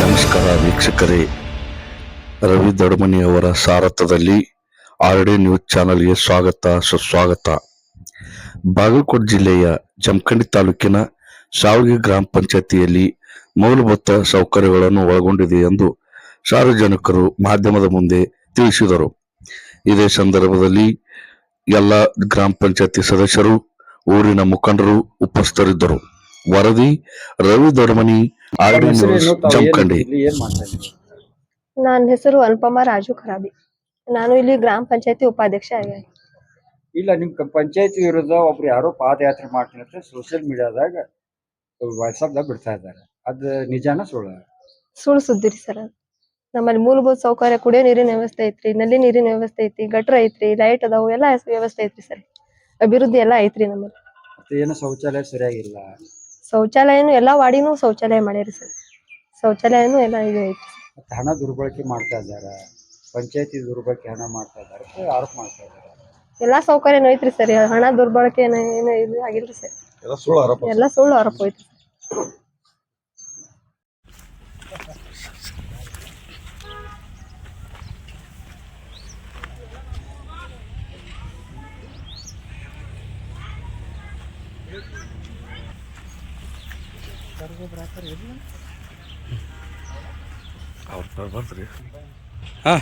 ನಮಸ್ಕಾರ ವೀಕ್ಷಕರೇ. ರವಿ ದೊಡಮನಿ ಅವರ ಸಾರಥ್ಯದಲ್ಲಿ ಆರ್ ಡಿ ನ್ಯೂಸ್ ಚಾನೆಲ್ಗೆ ಸ್ವಾಗತ, ಸುಸ್ವಾಗತ. ಬಾಗಲಕೋಟೆ ಜಿಲ್ಲೆಯ ಜಮಖಂಡಿ ತಾಲೂಕಿನ ಸಾವಿಗೆ ಗ್ರಾಮ ಪಂಚಾಯತಿಯಲ್ಲಿ ಮೂಲಭೂತ ಸೌಕರ್ಯಗಳನ್ನು ಒಳಗೊಂಡಿದೆ ಎಂದು ಸಾರ್ವಜನಿಕರು ಮಾಧ್ಯಮದ ಮುಂದೆ ತಿಳಿಸಿದರು. ಇದೇ ಸಂದರ್ಭದಲ್ಲಿ ಎಲ್ಲ ಗ್ರಾಮ ಪಂಚಾಯತಿ ಸದಸ್ಯರು ಊರಿನ ಮುಖಂಡರು ಉಪಸ್ಥಿತರಿದ್ದರು. ವರದಿ ರವಿ ದೊಡಮನಿ ಜಮಖಂಡಿ. ನನ್ನ ಹೆಸರು ಅನುಪಮ ರಾಜು ಖರಾಬಿ. ನಾನು ಇಲ್ಲಿ ಗ್ರಾಮ ಪಂಚಾಯತಿ ಉಪಾಧ್ಯಕ್ಷ ಆಗಿದ್ದೀನಿ. ಇಲ್ಲ ನಿಮ್ ಪಂಚಾಯತಿ ವಿರುದ್ಧ ಒಬ್ರು ಯಾರೋ ಪಾದಯಾತ್ರೆ ಮಾಡ್ತೀನಿ ಅಂತ ಸೋಷಿಯಲ್ ಮೀಡಿಯಾದಾಗ ವಾಟ್ಸಪ್ದಾಗ ಬಿಡ್ತಾ ಇದ್ದಾರೆ. ಅದ್ ನಿಜಾನ ಸುಳ್ಳ? ಸುಳ್ಳು ಸುದ್ದಿರಿ ಸರ್ ನಮ್ಮಲ್ಲಿ ಮೂಲಭೂತ ಸೌಕರ್ಯ ಕುಡಿಯೋ ನೀರಿನ ವ್ಯವಸ್ಥೆ ಐತ್ರಿ ನಲ್ಲಿ ನೀರಿನ ವ್ಯವಸ್ಥೆ ಐತಿ ಗಟ್ರ ಐತ್ರಿ ಲೈಟ್ ಅದಾವು ಎಲ್ಲ ವ್ಯವಸ್ಥೆ ಐತ್ರಿ ಸರ್. ಅಭಿವೃದ್ಧಿ ಎಲ್ಲ ಐತ್ರಿ ನಮ್ಮಲ್ಲಿ. ಮತ್ತೆ ಏನು ಶೌಚಾಲಯ ಸರಿಯಾಗಿಲ್ಲ? ಶೌಚಾಲಯನು ಎಲ್ಲಾ ವಾಡಿನೂ ಶೌಚಾಲಯ ಮಾಡ್ಯಾರಿ ಸರ್. ಶೌಚಾಲಯನು ಎಲ್ಲ ಇದು ಐತಿ ಮತ್ತೆ ಹಣ ದುರ್ಬಳಕೆ ಮಾಡ್ತಾ ಇದ್ದಾರೆ ಪಂಚಾಯತಿ ದುರ್ಬಳಕೆ ಹಣ ಮಾಡ್ತಾ ಇದ್ದಾರೆ ಅಂತ ಆರೋಪ ಮಾಡ್ತಾ ಇದ್ದಾರೆ ಎಲ್ಲಾ ಸೌಕರ್ಯನೂ ಐತ್ರಿ ಸರ್. ಹಣ ದುರ್ಬಳಕೆ ಏನೋ ಏನು ಇದು ಆಗಿಲ್ರಿ ಸರ್. ಎಲ್ಲ ಸುಳ್ಳು ಆರೋಪ. ಐತ್ರಿ ಅವ್ರ ಬರ್ತ್ರಿ ಹಾಂ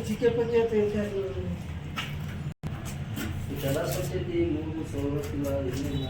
ಚಿಕ್ಕ ಪಂಚಾಯತ್ ಜಲ ಸ್ವಚ್ಛತೆ ಮೂರು ಸವಲತ್ತಿಲ್ಲ ಏನಿಲ್ಲ